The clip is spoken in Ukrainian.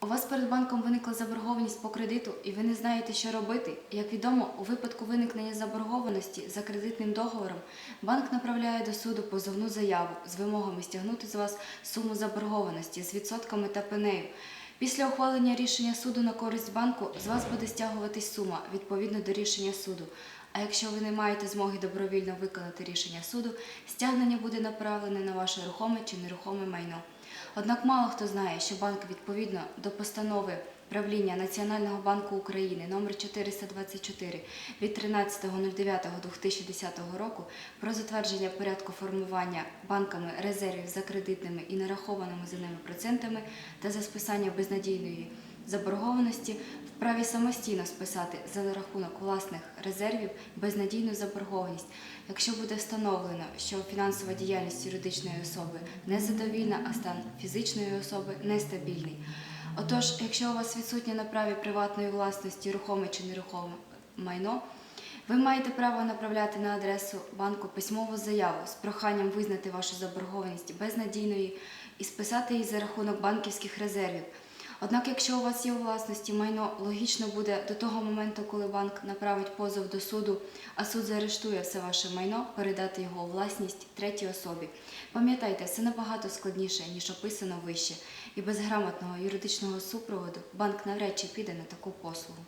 У вас перед банком виникла заборгованість по кредиту, і ви не знаєте, що робити. Як відомо, у випадку виникнення заборгованості за кредитним договором банк направляє до суду позовну заяву з вимогами стягнути з вас суму заборгованості з відсотками та пенею. Після ухвалення рішення суду на користь банку з вас буде стягуватись сума відповідно до рішення суду. А якщо ви не маєте змоги добровільно виконати рішення суду, стягнення буде направлене на ваше рухоме чи нерухоме майно. Однак мало хто знає, що банк відповідно до постанови правління Національного банку України номер 424 від 13.09.2010 року про затвердження порядку формування банками резервів за кредитними і нарахованими за ними процентами та за списання безнадійної заборгованості вправі самостійно списати за рахунок власних резервів безнадійну заборгованість, якщо буде встановлено, що фінансова діяльність юридичної особи незадовільна, а стан фізичної особи нестабільний. Отож, якщо у вас відсутнє на праві приватної власності рухоме чи нерухоме майно, ви маєте право направляти на адресу банку письмову заяву з проханням визнати вашу заборгованість безнадійною і списати її за рахунок банківських резервів. Однак, якщо у вас є у власності майно, логічно буде до того моменту, коли банк направить позов до суду, а суд заарештує все ваше майно, передати його у власність третій особі. Пам'ятайте, це набагато складніше, ніж описано вище, і без грамотного юридичного супроводу банк навряд чи піде на таку послугу.